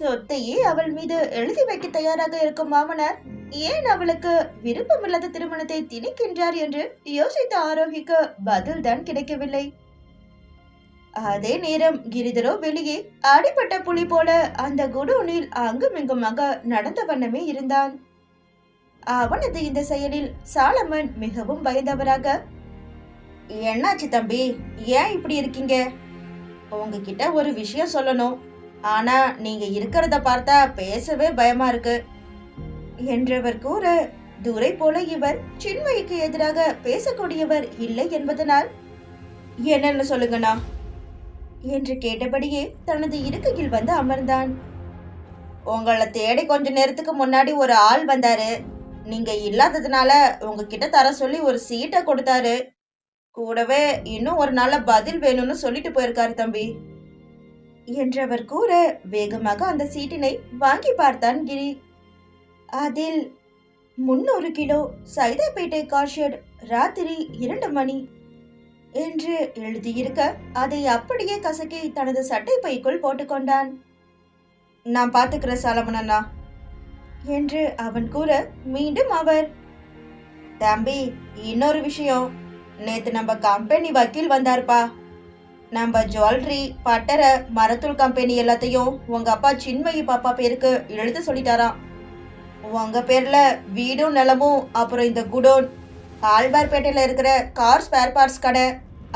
சொத்தையே அவள் மீது எழுதி வைக்க தயாராக இருக்கும் மாமனார் ஏன் அவளுக்கு விருப்பமில்லாத திருமணத்தை திணிக்கின்றார் என்று யோசித்த ஆரோக்கிக்கு பதில்தான் கிடைக்கவில்லை. அதே நேரம் கிரிதரோ வெளியே அடிபட்ட புலி போல அந்த குடோனில் அங்குமிங்குமாக நடந்த வண்ணமே இருந்தான். அவனது இந்த செயலில் சாலமன் மிகவும் பயந்தவராக என்னாச்சு தம்பி? ஏன் இப்படி இருக்கீங்க? உங்ககிட்ட ஒரு விஷயம் சொல்லணும். ஆனா நீங்க இருக்கிறத பார்த்தா பேசவே பயமா இருக்கு. என்றவர் கூற துரை போல இவர் சின்மயிக்கு எதிராக பேசக்கூடியவர் இல்லை என்பதனால் என்னன்னு சொல்லுங்கண்ணா? என்று கேட்டபடியே தனது இருக்கையில் வந்து அமர்ந்தான். உங்களை தேடி கொஞ்ச நேரத்துக்கு முன்னாடி ஒரு ஆள் வந்தாரு. நீங்க இல்லாததுனால உங்ககிட்ட தர சொல்லி ஒரு சீட்டை கொடுத்தாரு. கூடவே இன்னும் ஒரு நாள பதில் வேணும்னு சொல்லிட்டு போயிருக்காரு தம்பி. என்றவர் கூற வேகமாக அந்த சீட்டினை வாங்கி பார்த்தான் கிரி. அதில் முன்னூறு கிலோ சைதாப்பேட்டை கார்ஷெட் ராத்திரி இரண்டு மணி என்று எழுதியிருக்க அதை அப்படியே கசக்கி தனது சட்டை பைக்குள் போட்டுக்கொண்டான் நான் பாத்துக்கிறேன் சாலமன் அண்ணா என்று அவன் கூற மீண்டும் அவர். தம்பி இன்னொரு விஷயம். நேத்து நம்ம கம்பெனி வக்கீல் வந்தார்ப்பா. நம்ம ஜுவல்லரி பட்டரை மரத்தூள் கம்பெனி எல்லாத்தையும் உங்க அப்பா சின்மயி பாப்பா பேருக்கு எழுத சொல்லிட்டாராம். உங்க பேர்ல வீடும் நிலமும் அப்புறம் இந்த குடோன் ஆழ்வார்பேட்டையில இருக்கிற கார் ஸ்பேர் பார்ட்ஸ் கடை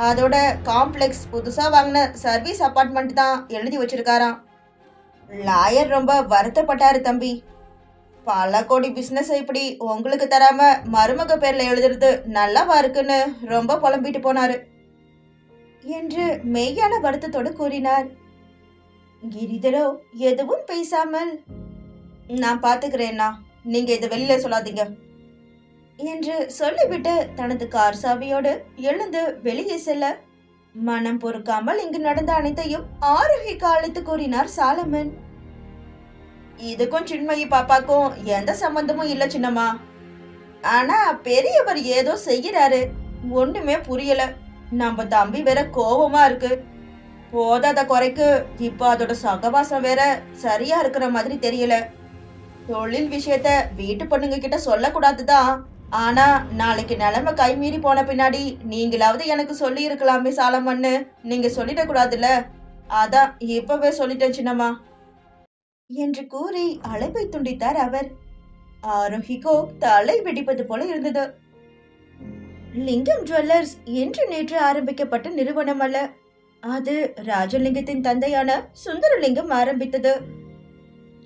அதோட காம்ப்ளெக்ஸ் புதுசாக வாங்கின சர்வீஸ் அப்பார்ட்மெண்ட் தான் எழுதி வச்சிருக்காராம். லாயர் ரொம்ப வருத்தப்பட்டாரு தம்பி. பல கோடி பிசினஸ் இப்படி உங்களுக்கு தராம மருமக பேர்ல எழுதுறது நல்லாவா இருக்குன்னு ரொம்ப புலம்பிட்டு போனாரு. என்று மெய்யான வருத்தத்தோடு கூறினார். கிரிதரோ எதுவும் பேசாமல் நான் பாத்துக்கிறேன்னா நீங்க இதை வெளியில சொல்லாதீங்க என்று சொல்லிவிட்டு தனது கார் சாவியோடு எழுந்து வெளியே செல்ல மனம் பொறுக்காமல் இங்கு நடந்த அனைத்தையும் ஆரோக்கிக்கு அழைத்து கூறினார் சாலமன். இதுக்கும் சின்மயி பாப்பாக்கும் எந்த சம்பந்தமும் இல்ல சின்னம்மா. ஆனா பெரியவர் ஏதோ செய்யறாரு ஒண்ணுமே புரியல. நம்ம தம்பி வேற கோபமா இருக்கு. போதாத குறைக்கு இப்போ அதோட சகவாசம் வேற சரியா இருக்கிற மாதிரி தெரியல. தொழில் விஷயத்த வீட்டு பொண்ணுங்க கிட்ட சொல்லக்கூடாதுதான். ஆனா நாளைக்கு நிலைமை கைமீறி போன பின்னாடி நீங்களாவது எனக்கு சொல்லி இருக்கலாமே சாலமன்னு நீங்க சொல்லிட கூடாதுல்ல? அதான் இப்பவே சொல்லிட்டேன் சின்னம்மா. என்று கூறி அழைப்பை துண்டித்தார் அவர். ஆரோக்கிக்கோ தலை வெடிப்பது போல இருந்தது. லிங்கம் ஜுவல்லர்ஸ் இன்று நேற்று ஆரம்பிக்கப்பட்ட நிறுவனம் அல்ல. அது ராஜலிங்கத்தின் தந்தையான சுந்தரலிங்கம் ஆரம்பித்தது.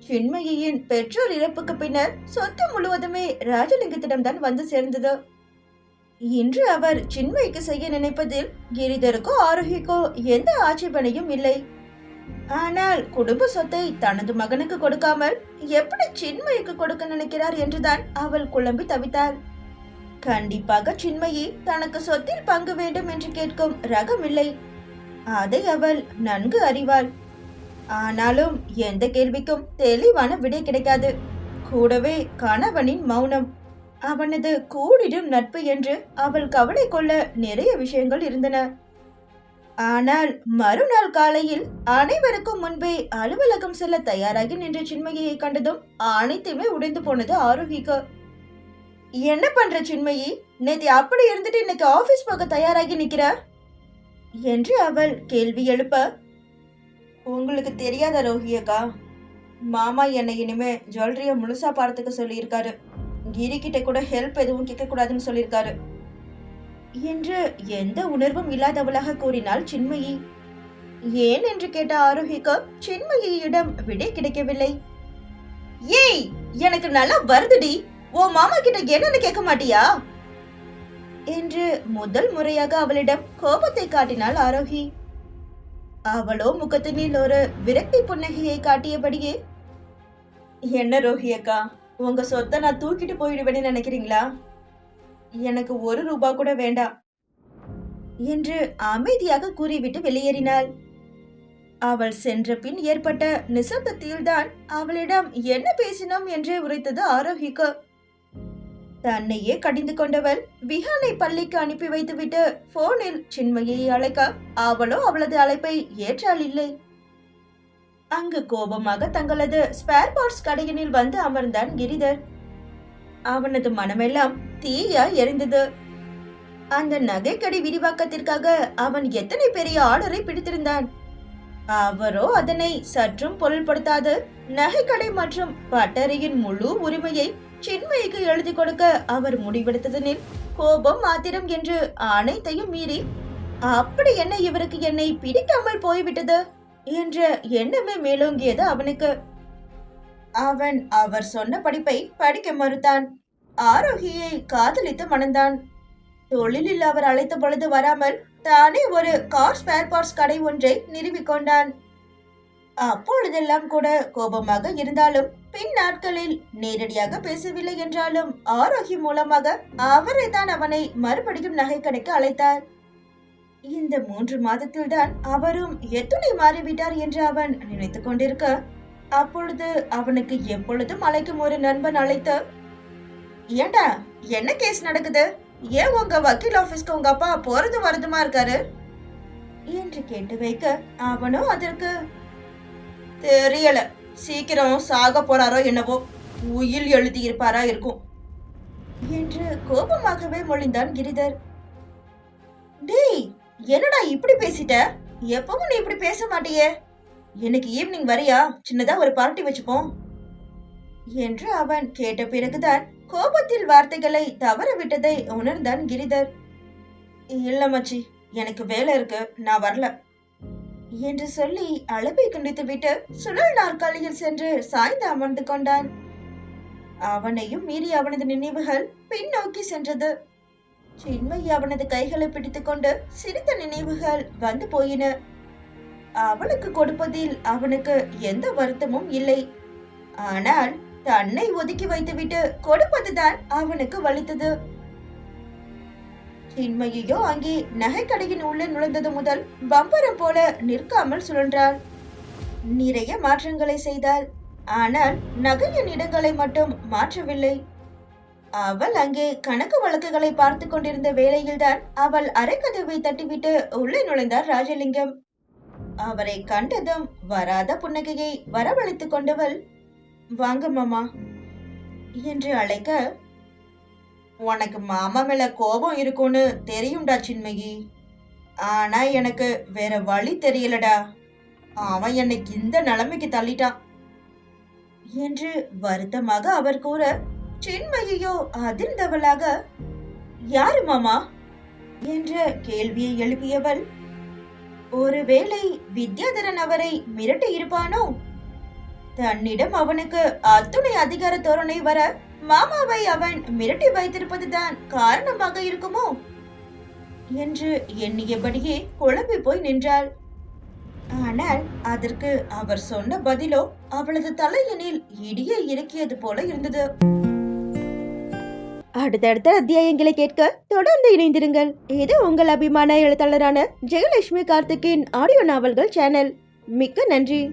சின்மயியின் பெற்றோர் இறப்புக்கு பின்னர் சொத்து முழுவதுமே ராஜலிங்கத்திடம்தான் வந்து சேர்ந்தது. இன்று அவர் சின்மயிக்கு செய்ய நினைப்பதில் கிரிதருக்கோ ஆரோக்கியக்கோ எந்த ஆட்சேபனையும் இல்லை. ஆனால் குடும்ப சொத்தை தனது மகனுக்கு கொடுக்காமல் எப்படி சின்மயிக்கு கொடுக்க நினைக்கிறார் என்றுதான் அவள் குழம்பி தவித்தாள். கண்டிப்பாக சின்மயி தனக்கு சொத்தில் பங்கு வேண்டும் என்று கேட்கும் ரகமில்லை. அதை அவள் நன்கு அறிவாள். ஆனாலும் எந்த கேள்விக்கும் தெளிவான விடை கிடைக்காது. கூடவே கணவனின் மௌனம். அவனது கூடிடும் நட்பு என்று அவள் கவலை கொள்ள நிறைய விஷயங்கள் இருந்தன. ஆனால் மறுநாள் காலையில் அனைவருக்கும் முன்பே அலுவலகம் செல்ல தயாராகி நின்ற சின்மயியை கண்டதும் அனைத்துமே உடைந்து போனது ஆரோக்கிக்கு என்ன பண்ற சின்மயி? நேத்தி அப்படி இருந்துட்டு இன்னைக்கு ஆபீஸ் போக தயாராகி நிக்கிற? என்று அவள் கேள்வி எழுப்ப உங்களுக்கு தெரியாத ரோஹியக்கா மாமா என்னை இனிமே ஜுவல்லரிய முழுசா பார்த்துக்க சொல்லியிருக்காரு. கிரி கிட்ட கூட ஹெல்ப் எதுவும் கேட்கக்கூடாதுன்னு சொல்லியிருக்காரு. என்று எந்த உணர்வும் இல்லாதவளாக கூறினாள் சின்மயி. ஏன்? என்று கேட்ட ஆரோக்கிக்கு சின்மயியிடம் விடை கிடைக்கவில்லை. ஏய் எனக்கு நல்லா வருதுடி. உன் மாமா கிட்ட என்னன்னு கேட்க மாட்டியா? என்று முதல் முறையாக அவளிடம் கோபத்தை காட்டினாள் ஆரோகி. அவளோ முகத்தினில் ஒரு விரக்தி புன்னகையை காட்டியபடியே என்ன ரோஹி அக்கா உங்க சொத்தை நான் தூக்கிட்டு போயிடுவேன்னு நினைக்கிறீங்களா? எனக்கு ஒரு ரூபா கூட வேண்டாம் என்று அமைதியாக கூறிவிட்டு வெளியேறினாள். அவள் சென்ற பின் ஏற்பட்ட நிசப்தத்தில்தான் அவளிடம் என்ன பேசினோம் என்றே உரைத்தது ஆரோகிக்கு. தன்னையே கடிந்து கொண்டவள். விஹானை பள்ளிக்கு அனுப்பி வைத்துவிட்டு போனில் சின்மையை அழைக்க அவளோ அவளது அழைப்பை ஏற்றாள் இல்லை. அங்கு கோபமாக தங்களது ஸ்பேர் பார்ட்ஸ் கடையினில் வந்து அமர்ந்தான் கிரிதர். அவனது மனமெல்லாம் தீயா எரிந்தது. அந்த நகைக்கடை விரிவாக்கத்திற்காக அவன் எத்தனை பெரிய ஆர்டரை பிடித்திருந்தான். அவரோ அதனை சற்றும் பொருள்படுத்தாது. நகைக்கடை மற்றும் பட்டறையின் முழு உரிமையை சின்மயிக்கு எழுதி கொடுக்க அவர் முடிவெடுத்ததனில் கோபம் ஆத்திரம் என்று அனைத்தையும் மீறி அப்படி என்ன இவருக்கு என்னை பிடிக்காமல் போய்விட்டது? என்ற எண்ணமே மேலோங்கியது அவனுக்கு. அவன் அவர் சொன்ன படிப்பை படிக்க மறுத்தான். ஆரோக்கியை காதலித்து மணந்தான். தொழிலில் அவர் அழைத்த பொழுது வராமல் தானே ஒரு கார் ஸ்பேர் பார்ட்ஸ் கடை ஒன்றை நிறுவிக் கொண்டான். அப்பொழுதெல்லாம் கூட கோபமாக இருந்தாலும் பின் நாட்களில் நேரடியாக பேசவில்லை என்றாலும் ஆரோக்கியம் மூலமாக அவரை தான் அவனை மறுபடியும் நகைக்கடைக்கு அழைத்தார். இந்த மூன்று மாதத்தில் தான் அவரும் எத்துணை மாறிவிட்டார் என்று அவன் நினைத்துக் கொண்டிருக்க அப்பொழுது அவனுக்கு எப்பொழுதும் அழைக்கும் ஒரு நண்பன் அழைத்து ஏண்டா என்ன கேஸ் நடக்குது? ஏன் உங்க வக்கீல் ஆபீஸ்க்கு உங்க அப்பா போறது வரதுமா இருக்காரு? என்று கேட்டு வைக்க அவனும் அதற்கு தெரியல சீக்கிரம் சாக போறாரோ என்னவோ உயில் எழுதி இருப்பாரா இருக்கும். என்று கோபமாகவே மொழிந்தான் கிரிதர். டேய் என்னடா இப்படி பேசிட்ட? எப்பவும் நீ இப்படி பேச மாட்டியே? இன்னைக்கு ஈவினிங் வரியா? சின்னதா ஒரு பார்ட்டி வச்சுப்போம். என்று அவன் கேட்ட பிறகுதான் கோபத்தில் வார்த்தைகளை தவற விட்டதை உணர்ந்தான் கிரிதர். இல்ல மச்சி எனக்கு வேலை இருக்கு. நான் வரல. என்று சொல்லி அளவை துண்டித்துவிட்டு சுழல் நாற்காலியில் சென்று சாய்ந்து அமர்ந்து கொண்டான். அவனையும் மீறி அவனது நினைவுகள் பின்னோக்கி சென்றது. சின்மயி அவனது கைகளை பிடித்துக்கொண்டு சிரித்த நினைவுகள் வந்து போயின. அவளுக்கு கொடுப்பதில் அவனுக்கு எந்த வருத்தமும் இல்லை. ஆனால் தன்னை ஒதுக்கி வைத்துவிட்டு கொடுப்பதுதான் அவனுக்கு வலித்தது. இன்மையோ அங்கே நகைக்கடையின் உள்ளே நுழைந்தது முதல் பம்பரம் போல நிற்காமல் சுழன்றாள். நிறைய மாற்றங்களை செய்தாள். ஆனால் நகையின் இடங்களை மட்டும் மாற்றவில்லை. அவள் அங்கே கணக்கு வழக்குகளை பார்த்து கொண்டிருந்த வேளையில்தான் அவள் அரைக்கதவை தட்டிவிட்டு உள்ளே நுழைந்தார் ராஜலிங்கம். அவரை கண்டதும் வராத புன்னகையை வரவழைத்துக் கொண்டவள் வாங்க மாமா என்று அழைக்க உனக்கு மாமா மேல கோபம் இருக்கும்னு தெரியும்டா சின்மயி. ஆனா எனக்கு வேற வழி தெரியலடா. அவன் என்னை இந்த நிலைமைக்கு தள்ளிட்டான் என்று வருத்தமாக அவர் கூற சின்மயையோ அதிர்ந்தவளாக. யாரு மாமா? என்ற கேள்வியை எழுப்பியவள் ஒருவேளை வித்யாதரன் அவரை மிரட்டி இருப்பானோ? தன்னிடம் அவனுக்கு அத்துணை அதிகார தோரணை வர மாமாவை அவன் மிரட்டி வைத்திருப்பதுதான் காரணமாக இருக்குமோ? என்று எண்ணியபடியே குழம்பி போய் நின்றாள். ஆனால் அதற்கு அவர் சொன்ன பதிலோ அவளது தலையினில் இடியை இறக்கியது போல இருந்தது. அடுத்தடுத்த அத்தியாயங்களை கேட்க தொடர்ந்து இணைந்திருங்கள். இது உங்கள் அபிமான எழுத்தாளரான ஜெயலட்சுமி கார்த்திகின் ஆடியோ நாவல்கள் சேனல். மிக்க நன்றி.